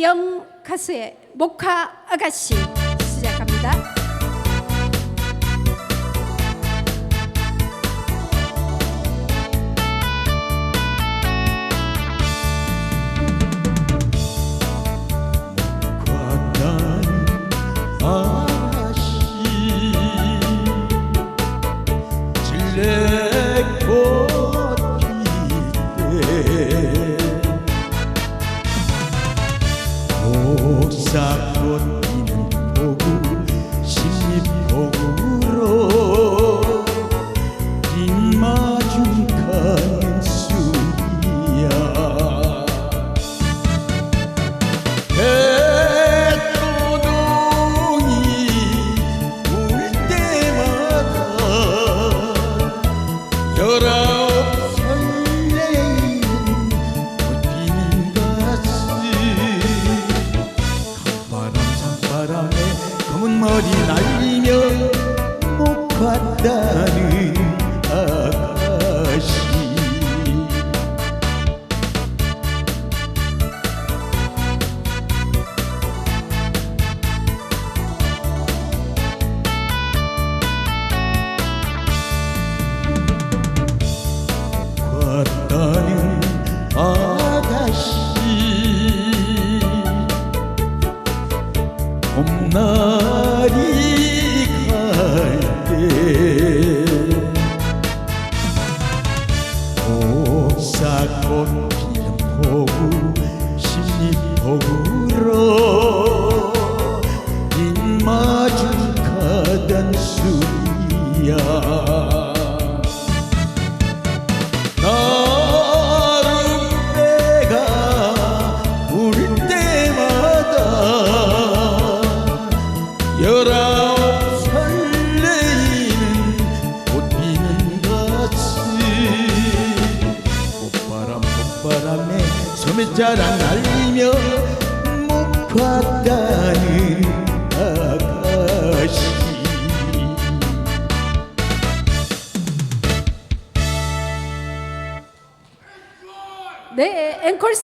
영 가수의 모카 아가씨 시작합니다. up. 날이 갈때 옥사꽃 피는 포구 십리포구로 입마중 가던 수야 열아홉 설레이는 꽃 피는 가슴 꽃바람 꽃바람에 소매자랑 날리며 못 봤다는 아가씨 네, 앵콜